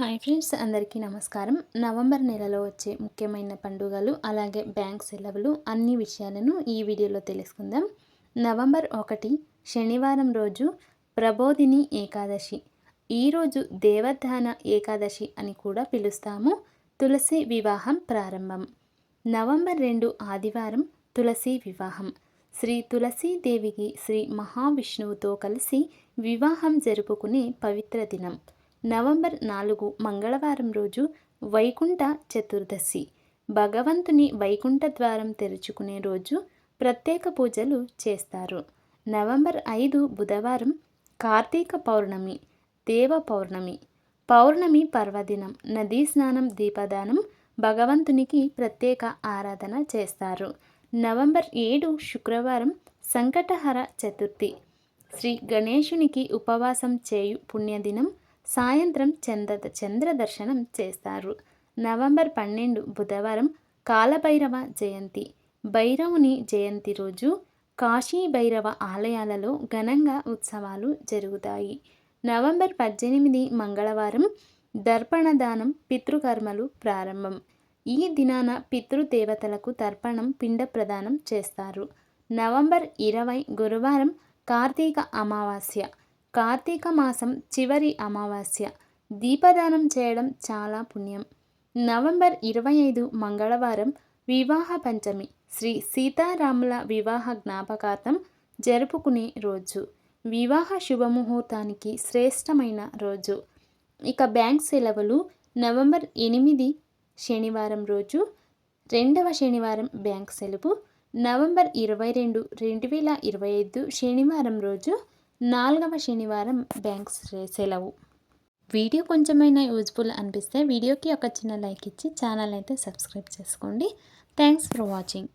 Hi friends అందరికీ నమస్కారం. November నెలలో వచ్చే ముఖ్యమైన పండుగలు అలాగే బ్యాంక్ సెలవులు అన్ని విషయాలను ఈ వీడియోలో తెలుసుకుందాం. నవంబర్ ఒకటి శనివారం రోజు ప్రబోధిని ఏకాదశి. ఈరోజు దేవధాన ఏకాదశి అని కూడా పిలుస్తాము. తులసి వివాహం ప్రారంభం. నవంబర్ రెండు ఆదివారం తులసి వివాహం. శ్రీ తులసీదేవికి శ్రీ మహావిష్ణువుతో కలిసి వివాహం జరుపుకునే పవిత్ర దినం. నవంబర్ నాలుగు మంగళవారం రోజు వైకుంఠ చతుర్దశి. భగవంతుని వైకుంఠ ద్వారం తెరుచుకునే రోజు ప్రత్యేక పూజలు చేస్తారు. నవంబర్ ఐదు బుధవారం కార్తీక పౌర్ణమి దేవ పౌర్ణమి. పౌర్ణమి పర్వదినం. నదీ స్నానం దీపదానం భగవంతునికి ప్రత్యేక ఆరాధన చేస్తారు. నవంబర్ ఏడు శుక్రవారం సంకటహర చతుర్థి. శ్రీ గణేశునికి ఉపవాసం చేయు పుణ్యదినం సాయంత్రం చంద్ర చంద్ర దర్శనం చేస్తారు. నవంబర్ పన్నెండు బుధవారం కాలభైరవ జయంతి. భైరవుని జయంతి రోజు కాశీ భైరవ ఆలయాలలో ఘనంగా ఉత్సవాలు జరుగుతాయి. నవంబర్ పద్దెనిమిది మంగళవారం దర్పణదానం పితృకర్మలు ప్రారంభం. ఈ దినాన పితృదేవతలకు తర్పణం పిండ ప్రదానం చేస్తారు. నవంబర్ ఇరవై గురువారం కార్తీక అమావాస్య. కార్తీక మాసం చివరి అమావాస్య. దీపదానం చేయడం చాలా పుణ్యం. నవంబర్ ఇరవై ఐదు మంగళవారం వివాహ పంచమి. శ్రీ సీతారాముల వివాహ జ్ఞాపకార్థం జరుపుకునే రోజు. వివాహ శుభముహూర్తానికి శ్రేష్టమైన రోజు. ఇక బ్యాంక్ సెలవులు నవంబర్ ఎనిమిది శనివారం రోజు రెండవ శనివారం బ్యాంక్ సెలవు నవంబర్ ఇరవై రెండు రెండు వేల ఇరవై ఐదు శనివారం రోజు నాలుగవ శనివారం బ్యాంక్స్ సెలవు. వీడియో కొంచెమైనా యూజ్ఫుల్ అనిపిస్తే వీడియోకి ఒక చిన్న లైక్ ఇచ్చి ఛానల్ అయితే సబ్స్క్రైబ్ చేసుకోండి. Thanks for watching.